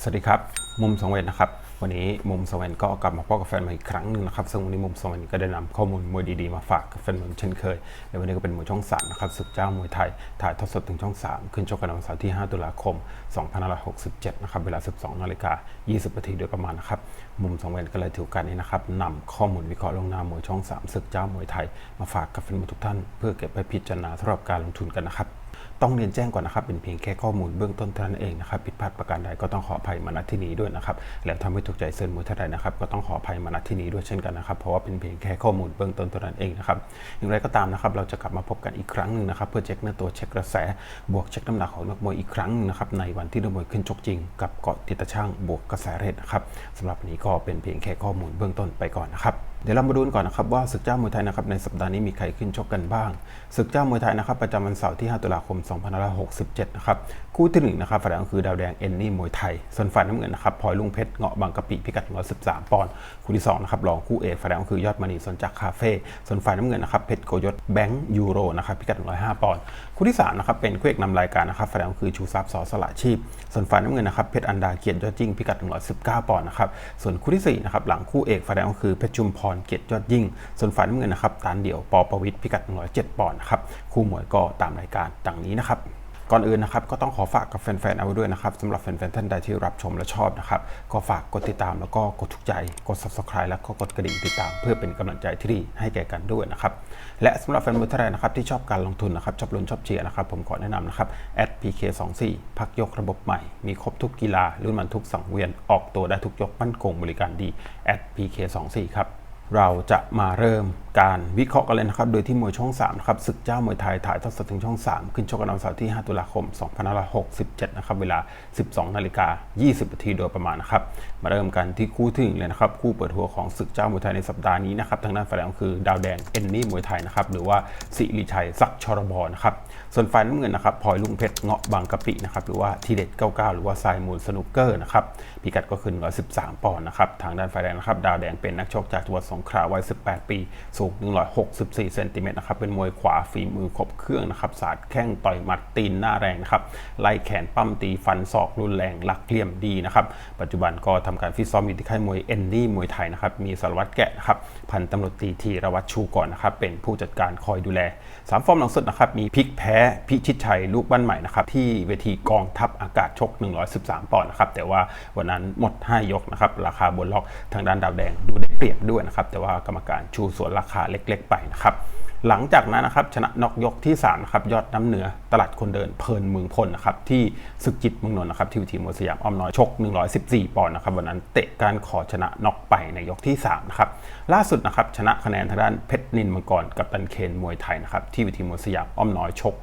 สวัสดีครับ มุมสองเวนนะครับ วันนี้มุมสองเวนก็กลับมาพบกับแฟนใหม่อีกครั้งหนึ่งนะครับซึ่งวันนี้มุมสองเวนก็ได้นำข้อมูลมวยดีๆมาฝากกับแฟนมวยเช่นเคยในวันนี้ก็เป็นมวยช่อง3นะครับศึกเจ้ามวยไทยถ่ายทอดสดถึงช่อง 3 ขึ้นชกกันวันเสาร์ที่ 5 ตุลาคม 2567 นะครับเวลา 12นาฬิกา20นาทีโดยประมาณนะครับมุมสองเวนก็เลยถือโอกาสนี้นะครับนำข้อมูลวิเคราะห์ลงนามวยช่อง 3 ศึกเจ้ามวยไทยมาฝากกับแฟนมวยทุกท่าน เพื่อเก็บไปพิจารณาสำหรับการลงทุนกันนะครับ ต้องเรียนแจ้งก่อนนะครับ เป็นเพียงแค่ข้อมูลเบื้องต้นเท่านั้นเองนะครับผิดพลาดประการใดก็ต้องขออภัยมาณที่นี้ด้วยนะครับ แล้วทำให้ถูกใจเซินมวยท่าใดนะครับ ก็ต้องขออภัยมาณที่นี้ด้วยเช่นกันนะครับ เพราะว่าเป็นเพียงแค่ข้อมูลเบื้องต้นเท่านั้นเองนะครับ อย่างไรก็ตามนะครับ เราจะกลับมาพบกันอีกครั้งหนึ่งนะครับ เพื่อเช็คเนื้อตัวเช็คกระแส บวกเช็คน้ำหนักของนักมวยอีกครั้งหนึ่งนะครับ ในวันที่นักมวยขึ้นชกจริง กับเกาะติดตะช่างบวกกระแสเรทนะครับสำหรับนี้ก็เป็นเพียงแค่ข้อมูลเบื้องต้นไปก่อนนะครับเดี๋ยวเรามาดูก่อนนะครับว่าศึกเจ้ามวยไทยนะครับในสัปดาห์นี้มีใครขึ้นชกกันบ้างศึกเจ้ามวยไทยนะครับประจำวันเสาร์ที่ 5 ตุลาคม2567 นะครับ คู่ที่หนึ่งนะครับฝ่ายแดงคือดาวแดงเอนนี่มวยไทย ส่วนฝ่ายน้ำเงินนะครับพลอยลุงเพชรเงาะบางกะปิพิกัด113 ปอนด์ คู่ที่สองนะครับรองคู่เอกฝ่ายแดงคือยอดมณีสนจักคาเฟ่ ส่วนฝ่ายน้ำเงินนะครับเพชรโกยศแบงค์ยูโรนะครับพิกัด105 ปอนด์ คู่ที่สามนะครับเป็นคู่เอกนำรายการนะครับฝ่ายแดงคือชูทรัพย์สอสละชีพ ส่วนฝ่ายน้ำเงินนะครับเพชรอันดาเกียรติยอดยิ่งพิกัด119 ปอนด์นะครับ ส่วนคู่ที่สี่นะครับหลังคู่เอกฝ่ายแดงคือเพชรชุมพรเกียรติยอดยิ่ง ส่วนฝ่ายน้ำเงินนะครับตานเดี่ยวปอประวิทย์พิกัด107 ปอนด์นะครับคู่มวยก็ตามรายการดังนี้นะครับก่อนอื่นนะครับก็ต้องขอฝากกับแฟนๆ เอาไว้ด้วยนะครับสำหรับแฟนๆ ท่านใดที่รับชมและชอบนะครับ ก็ฝากกดติดตามแล้วก็กดถูกใจ กด subscribe แล้วก็กดกระดิ่งติดตาม เพื่อเป็นกำลังใจที่ดีให้แก่กันด้วยนะครับ และสำหรับแฟนมวยท่านใดนะครับที่ชอบการลงทุนนะครับชอบลุ้นชอบเชียร์นะครับ ผมขอแนะนำนะครับ @pk24 พักยกระบบใหม่ มีครบทุกกีฬารุ่นมันทุกสังเวียนออกตัวได้ทุกยกมั่นคงบริการดี @pk24 ครับ เราจะมาเริ่มการวิเคราะห์กันเลยนะครับ โดยที่มวยช่อง3นะครับศึกเจ้ามวยไทยถ่ายทอดสดถึงช่อง 3 ขึ้นชกกันวันเสาร์ที่ 5 ตุลาคม 2567 นะครับ เวลา 12 นาฬิกา 20 นาทีโดยประมาณนะครับ มาเริ่มกันที่คู่ที่หนึ่งเลยนะครับ คู่เปิดหัวของศึกเจ้ามวยไทยในสัปดาห์นี้นะครับ ทางด้านฝ่ายแดงคือดาวแดงเอนนี่มวยไทยนะครับ หรือว่าสิริชัยศักชรบอนะครับ ส่วนฝ่ายน้ำเงินนะครับพลอยลุงเพชรเงาะบางกะปินะครับ หรือว่าทีเด็ด 99 หรือว่าทรายมูลสนุกเกอร์นะครับ พิกัดก็คือ 113 ปอนด์นะครับ ทางด้านฝ่ายแดงนะครับ ดาวแดงเป็นนักชกจากจังหวัดสงขลาวัย 18 ปี สูง 164 เซนติเมตรนะครับ เป็นมวยขวาฝีมือครบเครื่องนะครับ สาดแข้งต่อยหมัดตีนหน้าแรงนะครับ ไล่แขนปั้มตีฟันศอกรุนแรงหลักเหลี่ยมดีนะครับ ปัจจุบันก็ทำการฟิตซ้อมอยู่ที่ค่ายมวยเอนดี้มวยไทยนะครับ มีสารวัตรแกะนะครับ พันตำรวจตีธีรวัตรชูก่อนนะครับ เป็นผู้จัดการคอยดูแลสามฟอร์มหลังสุดนะครับ มีพลิกแพ้พิชิตชัยลูกบ้านใหม่นะครับ ที่เวทีกองทัพอากาศชก 113 ปอนด์นะครับ แต่ว่าวันนั้นหมด 5 ยกนะครับราคาบนล็อกทางด้านดาวแดงดูได้เปรียบด้วยนะครับแต่ว่ากรรมการชูส่วนราคาเล็ก ๆ ไปนะครับหลังจากนั้นนะครับชนะน็อกยกที่3นะครับยอดน้ำเหนือตลาดคนเดินเพลินเมืองพลนะครับที่ศึกจิตเมืองนนท์นะครับที่วิทีมวยสยามอ้อมน้อยชก 114 ปอนด์นะครับวันนั้นเตะการขอชนะน็อกไปในยกที่3นะครับล่าสุดนะครับชนะคะแนนทางด้านเพชรนินมังกรกับตันเคนมวยไทยนะครับที่วิทีมวยสยามอ้อมน้อยชก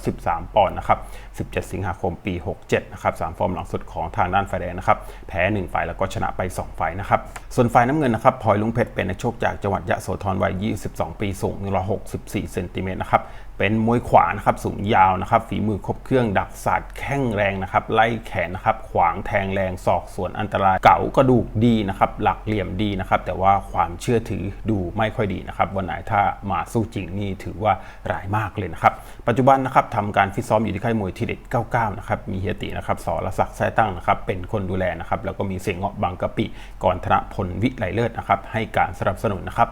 113 ปอนด์นะครับ17 สิงหาคมปี 67นะครับสามฟอร์มหลังสุดของทางด้านฝ่ายแดงนะครับแพ้1ฝ่ายแล้วก็ชนะไป 2ฝ่ายนะครับส่วนฝ่ายน้ำเงินนะครับพลอยลุงเพชรเป็นนักชกจากจังหวัดยะโสธรวัย 22 ปีสูง64เซนติเมตรนะครับ เป็นมวยขวานะครับสูงยาวนะครับฝีมือครบเครื่องดักศาสตร์แข้งแรงนะครับไล่แขนนะครับขวางแทงแรงศอกส่วนอันตรายเก๋ากระดูกดีนะครับหลักเหลี่ยมดีนะครับแต่ว่าความเชื่อถือดูไม่ค่อยดีนะครับวันไหนถ้ามาสู้จริงนี่ถือว่าร้ายมากเลยนะครับปัจจุบันนะครับทำการฟิตซ้อมอยู่ที่ค่ายมวยทีเด็ด99นะครับมีเฮียตินะครับสอรศักดิ์แท้ตั้งนะครับเป็นคนดูแลนะครับแล้วก็มีเสียงเงาะบางกะปิก่อนธนพลวิไลเลิศนะครับให้การสนับสนุนนะครับ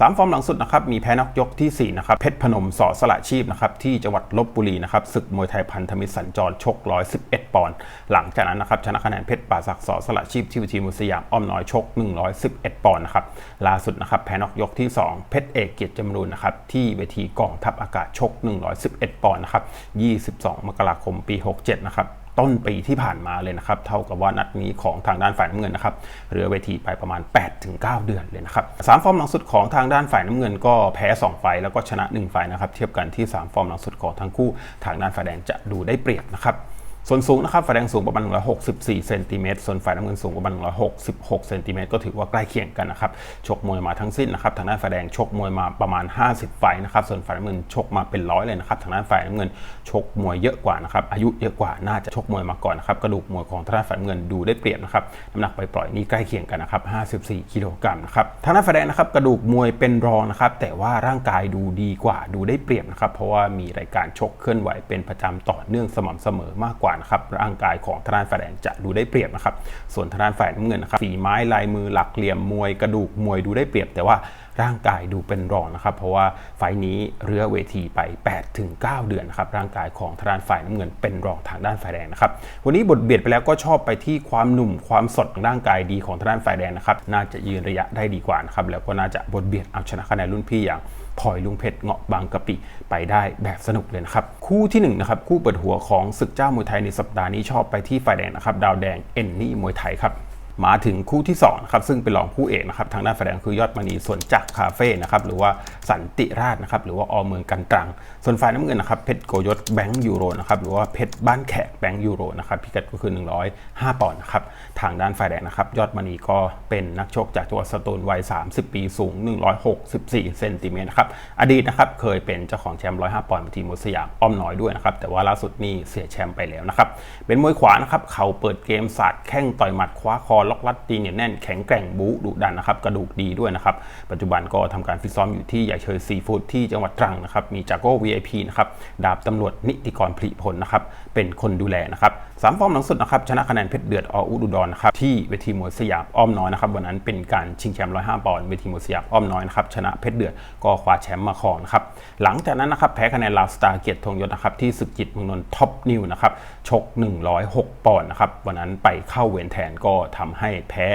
สามฟอร์มหลังสุดนะครับมีแพ้นักยกทีสี่4นะครับเพชรพนมสอสละชพนะครับที่จังหวัดลบบุรีนะครับศึกมวยไทยพันธมิตรสัญจรชก 111 ปอนด์หลังจากนั้นนะครับชนะคะแนนเพชรป่าศักดิ์สอสละชีพที่วิทีมุสยามอ้อมน้อยชก 111 ปอนด์นะครับล่าสุดนะครับแพ้นอกยกที่ 2 เพชรเอกเกียรติจำรูนนะครับที่เวทีกองทัพอากาศชก 111 ปอนด์นะครับ22 มกราคมปี 67 นะครับ ต้นปีที่ผ่านมาเลยนะครับ เท่ากับว่านัดนี้ของทางด้านฝ่ายน้ำเงินนะครับเรือเวทีไปประมาณ 8-9 เดือนเลยนะครับสามฟอร์มหลังสุดของทางด้านฝ่ายน้ำเงิน ก็แพ้2ไฟแล้วก็ชนะ1ไฟนะครับเทียบกันที่ 3 ฟอร์มหลังสุดของทั้งคู่ ทางด้านฝ่ายแดงจะดูได้เปรียบนะครับ ส่วนสูงนะครับฝ่ายแดงสูงประมาณ 164เซนติเมตรส่วนฝ่ายน้ำเงินสูงประมาณ 166เซนติเมตรก็ถือว่าใกล้เคียงกันนะครับชกมวยมาทั้งสิ้นนะครับทางด้านฝ่ายแดงชกมวยมาประมาณ 50ไฟนะครับส่วนฝ่ายน้ำเงินชกมาเป็นร้อยเลยนะครับทางด้านฝ่ายน้ำเงินชกมวยเยอะกว่านะครับอายุเยอะกว่าน่าจะชกมวยมาก่อนนะครับกระดูกมวยของทางด้านฝ่ายน้ำเงินดูได้เปรียบนะครับน้ำหนักไปปล่อยนี่ใกล้เคียงกันนะครับ54กิโลกรัมนะครับทางด้านฝ่ายแดงนะครับกระดูกมวยเป็นรองนะครับแต่ว่าร่างกายดูดีกว่าดูได้เปรียบนะครับเพราะว่ามีรายการชกเคลื่อนไหวเป็นประจำต่อเนื่องสม่ำเสมอมากกว่าว่านะครับร่างกายของทางด้านฝ่ายแดงจะดูได้เปรียบนะครับ ส่วนทางด้านฝ่ายน้ำเงินนะครับฝีไม้ลายมือหลักเหลี่ยมมวยกระดูกมวยดูได้เปรียบ แต่ว่าร่างกายดูเป็นรองนะครับ เพราะว่าไฟนี้เรือเวทีไป8ถึง9เดือนนะครับร่างกายของทางด้านฝ่ายน้ำเงินเป็นรองทางด้านฝ่ายแดงนะครับวันนี้บทเบียดไปแล้วก็ชอบไปที่ความหนุ่มความสดร่างกายดีของทางด้านฝ่ายแดงนะครับน่าจะยืนระยะได้ดีกว่านะครับแล้วก็น่าจะบทเบียดเอาชนะคะแนนรุ่นพี่อย่าง พลอยลุงเพชรเงาะบางกะปิไปได้แบบสนุกเลยนะครับ คู่ที่1นนะครับคู่เปิดหัวของศึกเจ้ามวยไทยในสัปดาห์นี้ชอบไปที่ฝ่ายแดงนะครับดาวแดงเอ็นนี่มวยไทยครับมาถึงคู่ที่2นะครับซึ่งเป็นรองคู่เอกนะครับทางด้านฝ่ายแดงคือยอดมณีส่วนจักรคาเฟ่นะครับหรือว่าสันติราชนะครับหรือว่าอเมืองกันตรัง ส่วนฝ่ายน้ำเงินนะครับเพชรโกยศแบงค์ยูโรนะครับหรือว่าเพชรบ้านแขกแบงค์ยูโรนะครับพิกัดก็คือ 105ปอนด์นะครับทางด้านฝ่ายแดงนะครับยอดมณีก็เป็นนักชกจากจังหวัดสตูลวัย 30 ปีสูง 164เซนติเมตรนะครับอดีตนะครับเคยเป็นเจ้าของแชมป์105ปอนด์ทีมมุสยามอ้อมน้อยด้วยนะครับแต่ว่าล่าสุดนี่เสียแชมป์ไปแล้วนะครับเป็นมวยขวานะครับเขาเปิดเกมสาดแข้งต่อยหมัดคว้าคอล็อกลัดตีเหนียวแน่นแข็งแกร่งบู๊ดุดันนะครับกระดูกดีด้วยนะครับปัจจุบันก็ทำการฟิตซ้อมอยู่ที่ใหญ่เชยซีฟู้ดที่จังหวัดตรังนะครับมีจากโก้ VIP นะครับดาบตำรวจนิติกรผลิผลนะครับเป็นคนดูแลนะครับสามฟอร์มหลังสุดนะครับชนะคะแนนเพชรเดือดออุดุดรนะครับที่เวทีมวยสยามอ้อมน้อยนะครับวันนั้นเป็นการชิงแชมป์105ปอนด์เวทีมวยสยามอ้อมน้อยนะครับชนะเพชรเดือดก็คว้าแชมป์มาครองนะครับหลังจากนั้นนะครับแพ้คะแนนลาวสตาร์เกียรติธงยศนะครับที่ศึกจิตมืองนนท์ท็อปนิวนะครับชก 106 ปอนด์นะครับวันนั้นไปเข้าเวรแทนก็ทำให้แพ้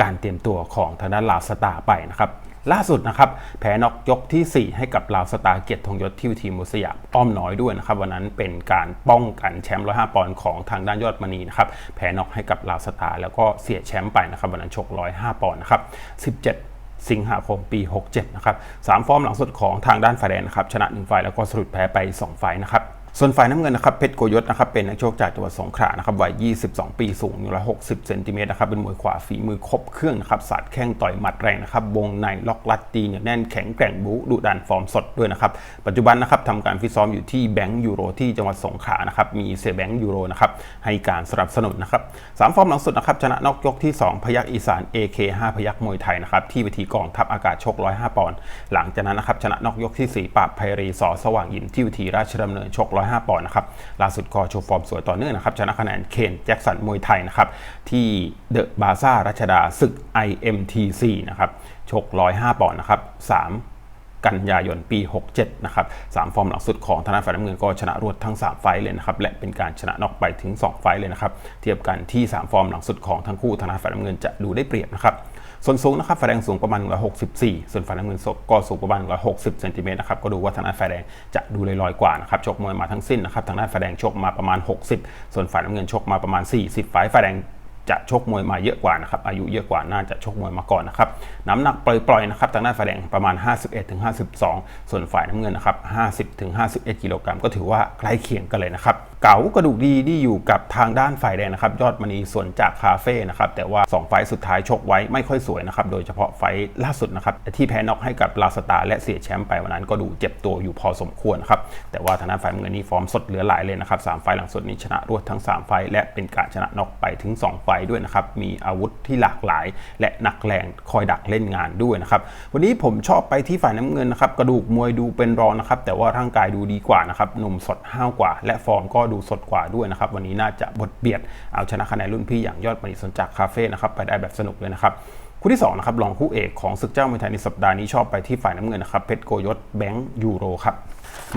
การเตรียมตัวของทางด้านลาวสตาร์ไปนะครับ ล่าสุดนะครับแพ้น็อกยกที่ 4 ให้กับลาวสตาร์เกียรติธงยศที่วิธีมุสยามอ้อมน้อยด้วยนะครับวันนั้นเป็นการป้องกันแชมป์105ปอนด์ของทางด้านยอดมณีนะครับแพ้น็อกให้กับลาวสตาร์แล้วก็เสียแชมป์ไปนะครับวันนั้นชก105ปอนด์นะครับ17สิงหาคมปี 67 นะครับสามฟอร์มหลังสุดของทางด้านฝ่ายแดงนะครับ ชนะ1ไฟล์แล้วก็สรุปแพ้ไป2ไฟล์นะครับ ส่วนฝ่ายน้ำเงินนะครับเพชรโกยศนะครับเป็นนักโชคจากจังหวัดสงขลานะครับวัย 22 ปีสูง 160 เซนติเมตรนะครับเป็นมวยขวาฝีมือครบเครื่องนะครับสาดแข้งต่อยหมัดแรงนะครับวงในล็อกลัดตีเนี่ยแน่นแข็งแกร่งบูดุดันฟอร์มสดด้วยนะครับปัจจุบันนะครับทำการฟิตซ้อมอยู่ที่แบงก์ยูโรที่จังหวัดสงขลานะครับมีเซแบงก์ยูโรนะครับให้การสนับสนุนนะครับสามฟอร์มหลังสุดนะครับชนะนอกยกที่ 2 พยักอีสาน AK5 พยักมวยไทยนะครับที่เวทีกองทัพอากาศชก 105 ปอนด์หลังจากนั้นนะครับชนะนอกยกที่ 4ปราบไพรีสอสว่างยิมที่เวทีราชดำเนินชก105 ปอนด์นะครับล่าสุดก็โชว์ฟอร์มสวยต่อเนื่องนะครับชนะคะแนนเคนแจ็คสันมวยไทยนะครับที่เดอะบาซ่ารัชดาศึก IMTC นะครับชก 105 ปอนด์นะครับ3กันยายนปี 67 นะครับ3ฟอร์มหลังสุดของธนาฝ่ายน้ำเงินก็ชนะรวดทั้ง 3 ไฟเลยนะครับ และเป็นการชนะนอกไปถึง 2 ไฟเลยนะครับ เทียบกันที่ 3 ฟอร์มหลังสุดของทั้งคู่ธนาฝ่ายน้ำเงินจะดูได้เปรียบนะครับ ส่วนสูงนะครับฝ่ายแดงสูงประมาณ 164 ส่วนฝ่ายน้ำเงินก็สูงประมาณ 160 เซนติเมตรนะครับ ก็ดูว่าทางด้านฝ่ายแดงจะดูลอยๆกว่านะครับ ชกมวยมาทั้งสิ้นนะครับ ทางด้านฝ่ายแดงชกมาประมาณ 60 ส่วนฝ่ายน้ำเงินชกมาประมาณ 40ไฟล์ฝ่ายแดงจะชกมวยมาเยอะกว่านะครับ อายุเยอะกว่าน่าจะชกมวยมาก่อนนะครับ น้ำหนักปล่อยๆนะครับทางด้านฝ่ายแดงประมาณ 51-52 ส่วนฝ่ายน้ำเงินนะครับ 50-51 กิโลกรัมก็ถือว่าใกล้เคียงกันเลยนะครับ เก๋ากระดูกดีที่อยู่กับทางด้านฝ่ายแดงนะครับ ยอดมณีส่วนจากคาเฟ่นะครับ แต่ว่า 2 ไฟสุดท้ายชกไว้ไม่ค่อยสวยนะครับ โดยเฉพาะไฟล่าสุดนะครับ ที่แพ้น็อกให้กับลาสตาและเสียแชมป์ไปวันนั้นก็ดูเจ็บตัวอยู่พอสมควรนะครับ แต่ว่าทางด้านฝ่ายน้ำเงินนี่ฟอร์มสดเหลือหลายเลยนะครับสามไฟหลังสุดนี้ชนะรวดทั้ง 3 ไฟและเป็นการชนะน็อกไปถึง 2 ไฟด้วยนะครับ มีอาวุธที่หลากหลาย และหนักแรงคอยดักเล่นงานด้วยนะครับ วันนี้ผมชอบไปที่ฝ่ายน้ำเงินนะครับ กระดูกมวยดูเป็นรองนะครับ แต่ว่าร่างกายดูดีกว่านะครับ หนุ่มสดห้าวกว่า และฟอร์มก็ดูสดกว่าด้วยนะครับ วันนี้น่าจะบทเบียดเอาชนะคะแนนรุ่นพี่อย่างยอดมณีสนจากคาเฟ่นะครับไปได้แบบสนุกเลยนะครับคู่ที่2นะครับรองคู่เอกของศึกเจ้ามวยไทยในสัปดาห์นี้ชอบไปที่ฝ่ายน้ำเงินนะครับเพชรโกยศแบงค์ยูโรครับ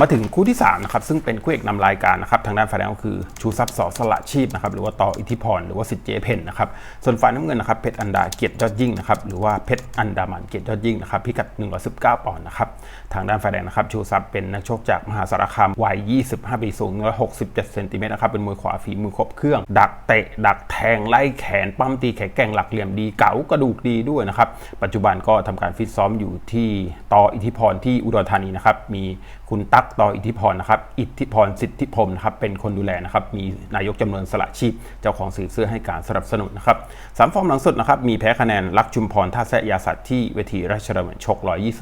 มาถึงคู่ที่3นะครับซึ่งเป็นคู่เอกนำรายการนะครับทางด้านฝ่ายแดงก็คือชูทรัพย์สอสละชีพนะครับหรือว่าต่ออิทธิพรหรือว่าสิทธิเจเพนนะครับส่วนฝ่ายน้ำเงินนะครับเพชรอันดาเกียรติยอดยิ่งนะครับหรือว่าเพชรอันดามันเกียรติยอดยิ่งนะครับพิกัด 119 ปอนด์นะครับทางด้านฝ่ายแดงนะครับชูทรัพย์เป็นนักชกจากมหาสารคามวัย 25 ปีสูง 167 เซนติเมตรนะครับเป็นมวยขวาฝีมือครบเครื่อง ดักเตะ ดักแทงไล่แขนปั้มตีแข็งแกร่งหลักเหลี่ยมดีเก๋ากระดูกดีด้วยนะครับปัจจุบันก็ทำการฟิตซ้อมอยู่ที่ต่ออิทธิพรที่อุดรธานีนะครับมี คุณตั๊กต่ออิทธิพรนะครับ อิทธิพรสิทธิพรมนะครับ เป็นคนดูแลนะครับ มีนายกจำเริญสละชีพ เจ้าของสื่อเสื้อให้การสนับสนุนนะครับสามฟอร์มหลังสุดนะครับ มีแพ้คะแนนลักชุมพรท่าแซะยาสัตว์ที่เวทีราชดำเนินชก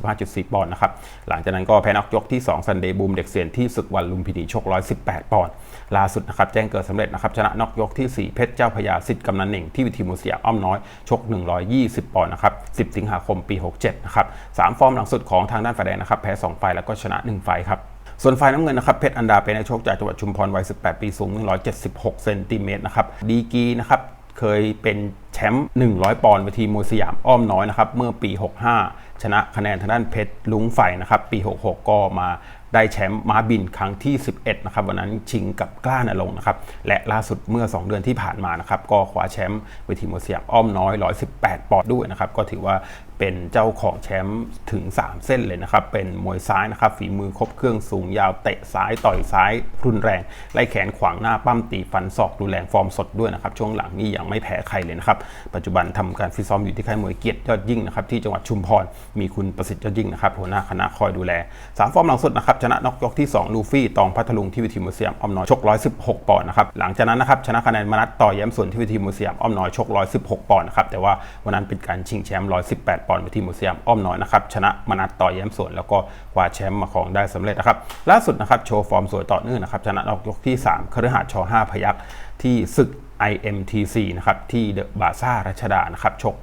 125.4 ปอนด์นะครับ หลังจากนั้นก็แพ้นักยกที่ 2 ซันเดย์บูมเด็กเสียนที่ศึกวันลุมพินีชก 118 ปอนด์ ล่าสุดนะครับ แจ้งเกิดสำเร็จนะครับ ชนะนอกยกที่ 4 เพชรเจ้าพญาสิทธิ์กำนันเหน่งที่เวิธีมุสยาอ้อมน้อย ชก 120 ปอนด์นะครับ 10 สิงหาคม ปี 67 นะครับสามฟอร์มหลังสุดของทางด้านฝ่ายแดงนะครับ แพ้ 2 ไฟแล้วก็ชนะ 1 ไฟล์ครับ ส่วนฝ่ายน้ำเงินนะครับเพชรอันดาเป็นนักชกจากจังหวัดชุมพรวัย 18 ปีสูง 176 เซนติเมตรนะครับดีกีนะครับเคยเป็นแชมป์100 ปอนด์เวทีมวยสยามอ้อมน้อยนะครับเมื่อปี 65 ชนะคะแนนทางด้านเพชรลุงไฟนะครับปี 66 ก็มาได้แชมป์ม้าบินครั้งที่ 11 นะครับวันนั้นชิงกับกล้านรงนะครับและล่าสุดเมื่อ 2 เดือนที่ผ่านมานะครับก็คว้าแชมป์เวทีมวยสยามอ้อมน้อย 118 ปอนด์ด้วยนะครับก็ถือว่า เป็นเจ้าของแชมป์ถึง 3 เส้นเลยนะครับ เป็นมวยซ้ายนะครับ ฝีมือครบเครื่องสูงยาวเตะซ้ายต่อยซ้ายรุนแรง ไล่แขนขวางหน้าปั้มตีฟันศอกดูแรงฟอร์มสดด้วยนะครับ ช่วงหลังนี่ยังไม่แพ้ใครเลยนะครับ ปัจจุบันทำการฟิตซ้อมอยู่ที่ค่ายมวยเกียรติยอดยิ่งนะครับ ที่จังหวัดชุมพร มีคุณประสิทธิ์ยอดยิ่งนะครับหัวหน้าคณะคอยดูแล3ฟอร์มหลังสุดนะครับชนะน็อกยกที่ 2 ลูฟี่ตองพัทลุงที่วิธีมวยสยามอ้อมน้อยชก 116 ปอนด์นะครับหลังจากนั้นนะครับชนะคะแนนมนัดต่อแย้มส่วนที่วิธีมวยสยามอ้อมน้อยชก 116 ปอนด์นะครับแต่ว่าวันนั้นเป็นการชิงแชมป์118ปอนด์วิธีมวยสยามอ้อมน้อยนะครับชนะมนัดต่อแย้มส่วนแล้วก็คว้าแชมป์มาของได้สำเร็จนะครับล่าสุดนะครับโชว์ฟอร์มสวยต่อเนื่องนะครับชนะนอกยกที่3คฤหาสน์ช5พยักที่ศึก IMTC นะครับที่เดอะบาซ่ารัชดานะครับชก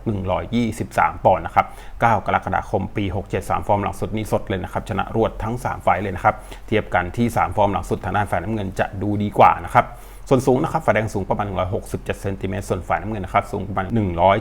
123 ปอนด์นะครับ 9 กรกฎาคมปี 67 3 ฟอร์มหลังสุดนี้สดเลยนะครับ ชนะรวดทั้ง 3 ไฟเลยนะครับ เทียบกันที่ 3 ฟอร์มหลังสุดทางด้านฝ่ายน้ำเงินจะดูดีกว่านะครับ ส่วนสูงนะครับฝ่ายแดงสูงประมาณ 167เซนติเมตรส่วนฝ่ายน้ำเงินนะครับสูงประมาณ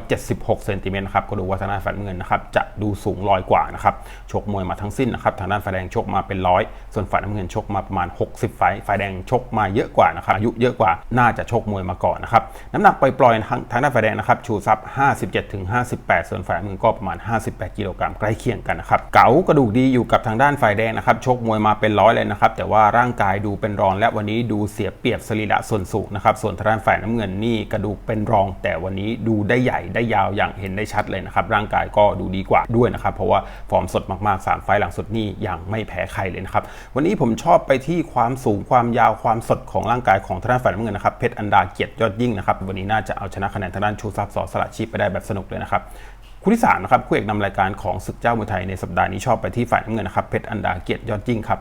176เซนติเมตรนะครับก็ดูว่าทางด้านฝ่ายน้ำเงินนะครับจะดูสูงลอยกว่านะครับชกมวยมาทั้งสิ้นนะครับทางด้านฝ่ายแดงชกมาเป็นร้อยส่วนฝ่ายน้ำเงินชกมาประมาณ 60 ไฟต์ฝ่ายแดงชกมาเยอะกว่านะครับอายุเยอะกว่าน่าจะชกมวยมาก่อนนะครับน้ำหนักปล่อยๆทางทางด้านฝ่ายแดงนะครับชูซับ57ถึง58 ส่วนฝ่ายน้ำเงินก็ประมาณ 58 กิโลกรัมใกล้เคียงกันนะครับเก๋ากระดูกดีอยู่กับทางด้านฝ่ายแดงนะครับชกมวยมาเป็นร้อยเลยนะครับแต่ว่าร่างกายดูเป็นรองและวันนี้ดูเสียเปรียบสรีระส่วนสูงนะครับ ส่วนทางด้านฝ่ายน้ำเงินนี่กระดูกเป็นรอง แต่วันนี้ดูได้ใหญ่ได้ยาวอย่างเห็นได้ชัดเลยนะครับ ร่างกายก็ดูดีกว่าด้วยนะครับ เพราะว่าฟอร์มสดมากๆ 3 ไฟหลังสุดนี่ยังไม่แพ้ใครเลยนะครับ วันนี้ผมชอบไปที่ความสูงความยาวความสดของร่างกายของทางด้านฝ่ายน้ำเงินนะครับ เพชรอันดาเกียรติยอดยิ่งนะครับ วันนี้น่าจะเอาชนะคะแนนทางด้านชูซับสอสละชีพไปได้แบบสนุกเลยนะครับคู่ที่3นะครับคู่เอกนำรายการของศึกเจ้ามวยไทยในสัปดาห์นี้ชอบไปที่ฝ่ายน้ำเงินนะครับเพชรอันดาเกียรติยอดยิ่งครับ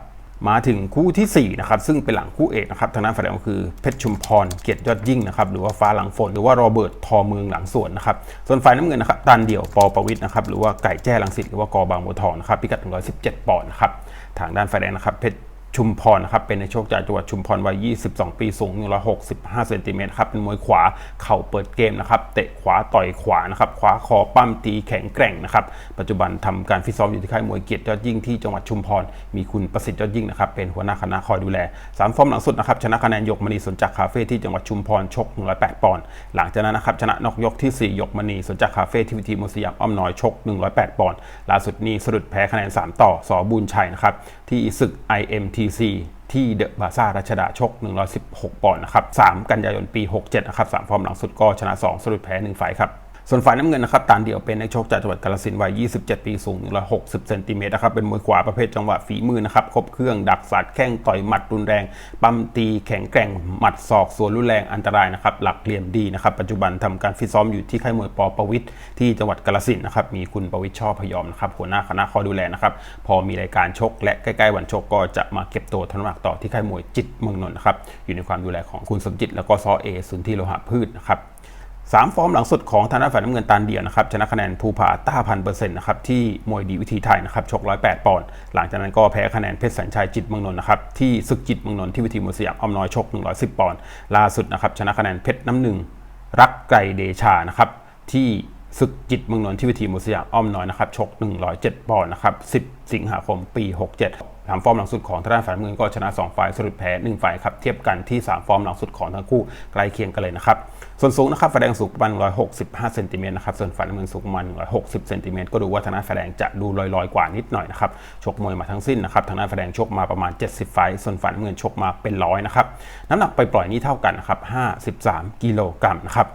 มาถึงคู่ที่ 4 นะครับ ซึ่งเป็นหลังคู่เอกนะครับทางด้านฝ่ายแดงก็คือเพชรชุมพรเกียรติยอดยิ่งนะครับหรือว่าฟ้าหลังฝนหรือว่าโรเบิร์ตทอเมืองหลังสวนนะครับส่วนฝ่ายน้ำเงินนะครับตันเดี่ยวปอประวิทย์นะครับหรือว่าไก่แจ้ลังสิตหรือว่ากอบางบัวทองนะครับพิกัด117ปอนด์นะครับทางด้านฝ่ายแดงนะครับเพชร ชุมพรนะครับเป็นในโชคจากจังหวัดชุมพรวัย 22 ปีสูง 165 เซนติเมตรครับเป็นมวยขวาเข่าเปิดเกมนะครับเตะขวาต่อยขวานะครับขวาคอปั้มตีแข็งแกร่งนะครับปัจจุบันทำการฟิตซ้อมอยู่ที่ค่ายมวยเกียรติยอดยิ่งที่จังหวัดชุมพรมีคุณประสิทธิ์ยอดยิ่งนะครับเป็นหัวหน้าคณะคอยดูแลสามฟอร์มหลังสุดนะครับชนะคะแนนยกมณีสนจักรคาเฟ่ที่จังหวัดชุมพรชก 108 ปอนด์หลังจากนั้นนะครับชนะนอกยกที่ 4 ยกมณีสนจักรคาเฟ่ที่วิธีมวยสยามอ้อมน้อยชก 108 ปอนด์ล่าสุดนี้สะดุดแพ้คะแนน 3 ต่อสอบุญชัยนะครับที่ศึก IMTC ที่เดอะบาซ่ารัชดาชก 116 ปอนด์นะครับ 3 กันยายนปี 67 นะครับ 3 ฟอร์มหลังสุดก็ชนะ 2 สรุปแพ้ 1 ฝ่ายครับ ส่วนฝ่ายน้ำเงินนะครับตานเดี่ยวเป็นนักชกจากจังหวัดกาฬสินธุ์วัย 27 ปีสูง160เซนติเมตรนะครับเป็นมวยขวาประเภทจังหวะฝีมือนะครับครบเครื่องดักสัดแข้งต่อยหมัดรุนแรง ปั้มตีแข็งแกร่งหมัดศอกส่วนรุนแรงอันตรายนะครับหลักเหลี่ยมดีนะครับปัจจุบันทำการฟิตซ้อมอยู่ที่ค่ายมวยปอประวิทย์ที่จังหวัดกาฬสินธุ์นะครับมีคุณประวิทย์ชอบพยอมนะครับหัวหน้าคณะคอยดูแลนะครับพอมีรายการชก และใกล้ๆวันชกก็จะมาเก็บตัวทนน้ำหนักต่อที่ค่ายมวยจิตเมืองนนท์นะครับอยู่ในความดูแลของคุณสมจิตแล้วก็ซอเอสุนทีโลหะพืชนะครับ สามฟอร์มหลังสุดของทางด้านฝ่ายน้ำเงินตานเดียวนะครับชนะคะแนนภูผาต้าพันเปอร์เซ็นต์นะครับที่มวยดีวิธีไทยนะครับชก108 ปอนด์หลังจากนั้นก็แพ้คะแนนเพชรสัญชัยจิตเมืองนนท์นะครับที่ศึกจิตเมืองนนท์ที่วิธีมวยสยามอ้อมน้อยชก 110 ปอนด์ล่าสุดนะครับชนะคะแนนเพชรน้ำหนึ่งรักไก่เดชานะครับที่ศึกจิตเมืองนนท์ที่วิธีมวยสยามอ้อมน้อยนะครับชก 107 ปอนด์นะครับ 10 สิงหาคมปี 67สามฟอร์มหลังสุดของทางด้านฝ่ายน้ำเงินก็ชนะ 2 ฝ่ายสรุปแพ้ 1 ฝ่ายครับเทียบกันที่ 3 ฟอร์มหลังสุดของทั้งคู่ใกล้เคียงกันเลยนะครับ ส่วนสูงนะครับฝ่ายแดงสูงประมาณ 165 เซนติเมตรนะครับ ส่วนฝ่ายน้ำเงินสูงประมาณ 160 เซนติเมตร ก็ดูว่าทางด้านฝ่ายแดงจะดูลอยๆ กว่านิดหน่อยนะครับ ชกมวยมาทั้งสิ้นนะครับ ทางด้านฝ่ายแดงชกมาประมาณ 70 ไฟ ส่วนฝ่ายน้ำเงินชกมาเป็นร้อยนะครับ น้ำหนักไปปล่อยนี่เท่ากันนะครับ 53 กิโลกรัมนะครับ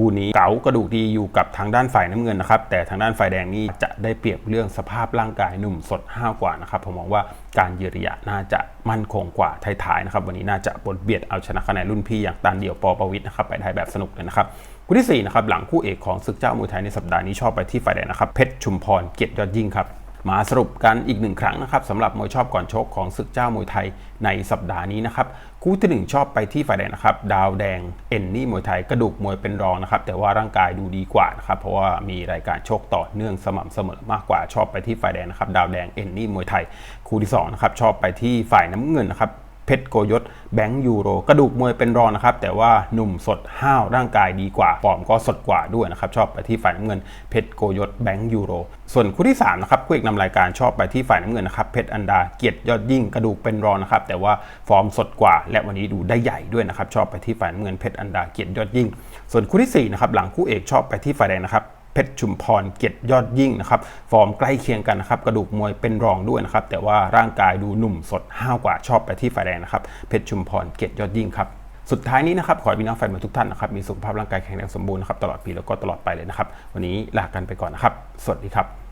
คู่นี้เก๋ากระดูกดีอยู่กับทางด้านฝ่ายน้ำเงินนะครับแต่ทางด้านฝ่ายแดงนี่จะได้เปรียบเรื่องสภาพร่างกายหนุ่มสดห้าวกว่านะครับผมมองว่าการยืนระยะน่าจะมั่นคงกว่าท้ายๆนะครับวันนี้น่าจะบดเบียดเอาชนะคะแนนรุ่นพี่อย่างตานเดี่ยวปอประวิทย์นะครับไปได้แบบสนุกเลยนะครับคู่ที่4นะครับหลังคู่เอกของศึกเจ้ามวยไทยในสัปดาห์นี้ชอบไปที่ฝ่ายแดงนะครับเพชรชุมพรเกียรติยอดยิ่งครับ มาสรุปกันอีกหนึ่งครั้งนะครับสำหรับมวยชอบก่อนชกของศึกเจ้ามวยไทยในสัปดาห์นี้นะครับคู่ที่หนึ่งชอบไปที่ฝ่ายแดงนะครับ ดาวแดงเอ็นนี่มวยไทยกระดูกมวยเป็นรองนะครับ แต่ว่าร่างกายดูดีกว่านะครับเพราะว่ามีรายการชกต่อเนื่องสม่ำเสมอมากกว่าชอบไปที่ฝ่ายแดงนะครับ ดาวแดงเอ็นนี่มวยไทยคู่ที่สองนะครับชอบไปที่ฝ่ายน้ำเงินนะครับ เพชรโกยศแบงค์ยูโร กระดูกมวยเป็นรองนะครับ แต่ว่าหนุ่มสดห้าวร่างกายดีกว่าฟอร์มก็สดกว่าด้วยนะครับ ชอบไปที่ฝ่ายน้ำเงินเพชรโกยศแบงค์ยูโร ส่วนคู่ที่3นะครับคู่เอกนำรายการชอบไปที่ฝ่ายน้ำเงินนะครับเพชรอันดาเกียรติยอดยิ่งกระดูกเป็นรองนะครับแต่ว่าฟอร์มสดกว่า และวันนี้ดูได้ใหญ่ด้วยนะครับชอบไปที่ฝ่ายน้ำเงินเพชรอันดาเกียรติยอดยิ่ง ส่วนคู่ที่สี่นะครับหลังคู่เอกชอบไปที่ฝ่ายแดงนะครับ เพชรชุมพรเกียรติยอดยิ่งนะครับฟอร์มใกล้เคียงกันนะครับกระดูกมวยเป็นรองด้วยนะครับแต่ว่าร่างกายดูหนุ่มสดห้าวกว่าชอบไปที่ฝ่ายแดงนะครับเพชรชุมพรเกียรติยอดยิ่งครับสุดท้ายนี้นะครับขอให้พี่น้องแฟนบอลทุกท่านนะครับมีสุขภาพร่างกายแข็งแรงสมบูรณ์นะครับตลอดปีแล้วก็ตลอดไปเลยนะครับวันนี้ลากันไปก่อนนะครับ สวัสดีครับ